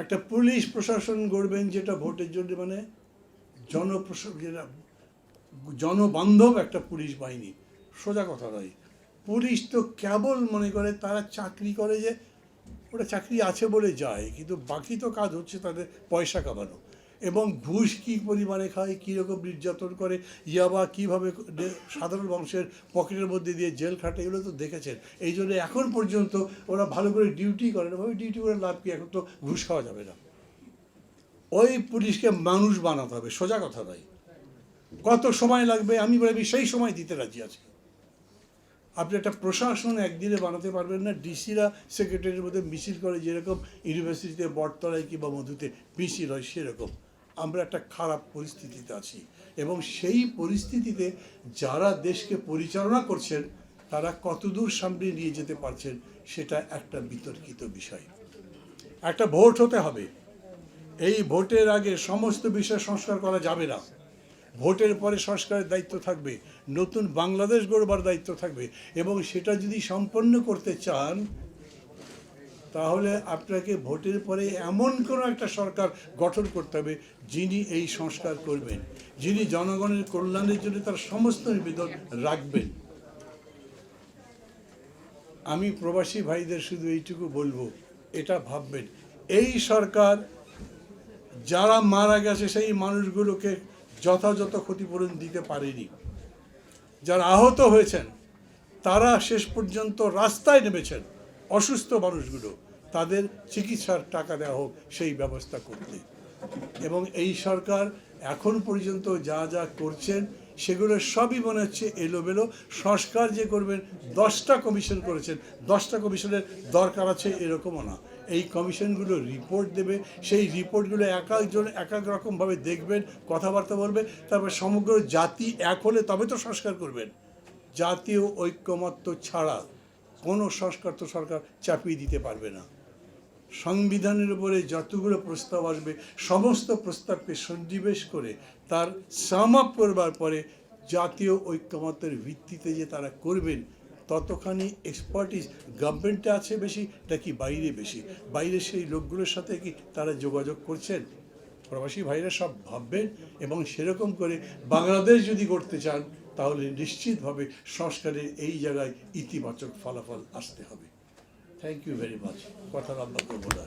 একটা পুলিশ প্রশাসন গড়বেন যেটা ভোটের জন্য মানে জনপ্রশাসন জনবান্ধব একটা পুলিশ বাহিনী। সোজা কথা নয় পুলিশ তো কেবল মনে করে তারা চাকরি করে যে, ওটা চাকরি আছে বলে যায়, কিন্তু বাকি তো কাজ হচ্ছে তাদের পয়সা কামানো। এবং ঘুষ কী পরিমাণে খায় কীরকম নির্যাতন করে ইয়াবা কীভাবে সাধারণ মানুষের পকেটের মধ্যে দিয়ে জেল খাটে, এগুলো তো দেখেছেন। এই জন্য এখন পর্যন্ত ওরা ভালো করে ডিউটি করে না ভাবে ডিউটি করে লাভ কি, এখন তো ঘুষ খাওয়া যাবে না। ওই পুলিশকে মানুষ বানাতে হবে, সোজা কথা নয় কত সময় লাগবে, আমি বলি সেই সময় দিতে রাজি আছি। আপনি একটা প্রশাসন একদিনে বানাতে পারবেন না, ডিসিরা সেক্রেটারির মধ্যে মিছিল করে যেরকম ইউনিভার্সিটিতে বটতলায় কিংবা মধুতে মিছিল হয় সেরকম। আমরা একটা খারাপ পরিস্থিতিতে আছি। এবং সেই পরিস্থিতিতে যারা দেশকে পরিচালনা করছেন, তারা কতদূর সামনে নিয়ে যেতে পারছেন, সেটা একটা বিতর্কিত বিষয়। একটা ভোট হতে হবে। এই ভোটের আগে সমস্ত বিষয় সংস্কার করা যাবে না। ভোটের পরে সংস্কারের দায়িত্ব থাকবে। নতুন বাংলাদেশ গড়বার দায়িত্ব থাকবে। এবং সেটা যদি সম্পন্ন করতে চান তাহলে আপনাকে ভোটের পরে এমন কোনো একটা সরকার গঠন করতে হবে যিনি এই সংস্কার করবেন, যিনি জনগণের কল্যাণের জন্য তার সমস্ত নিবেদন রাখবেন। আমি প্রবাসী ভাইদের শুধু এইটুকু বলব, এটা ভাববেন, এই সরকার যারা মারা গেছে সেই মানুষগুলোকে যথাযথ ক্ষতিপূরণ দিতে পারেনি। যারা আহত হয়েছেন, তারা শেষ পর্যন্ত রাস্তায় নেমেছেন অসুস্থ মানুষগুলো। তাদের চিকিৎসার টাকা দেওয়া হোক, সেই ব্যবস্থা করতে। এবং এই সরকার এখন পর্যন্ত যা যা করছেন, সেগুলো সবই মনে হচ্ছে এলোমেলো। সংস্কার যে করবেন, দশটা কমিশন করেছেন, দশটা কমিশনের দরকার আছে এরকমও না। এই কমিশনগুলো রিপোর্ট দেবে, সেই রিপোর্টগুলো এক একজন এক এক রকমভাবে দেখবেন, কথাবার্তা বলবে তারপর সমগ্র জাতি এক হলে তবে তো সংস্কার করবেন। জাতীয় ঐক্যমত্য ছাড়া কোনো সংস্কার তো সরকার চাপিয়ে দিতে পারবে না। সংবিধানের উপরে যতগুলো প্রস্তাব আসবে, সমস্ত প্রস্তাবকে সন্নিবেশ করে তার সাম আপ করবার পরে জাতীয় ঐক্যমত্যের ভিত্তিতে যে তারা করবেন, ততখানি এক্সপার্টিস গভর্নমেন্টে আছে বেশি নাকি বাইরে বেশি? বাইরে সেই লোকগুলোর সাথে কি তারা যোগাযোগ করছেন? প্রবাসী ভাইরা সব ভাববেন এবং সেরকম করে বাংলাদেশ যদি করতে চান, তাহলে নিশ্চিতভাবে সংস্কারের এই জায়গায় ইতিবাচক ফলাফল আসতে হবে। থ্যাংক ইউ ভেরি মাচ কথা লম্বা করবো না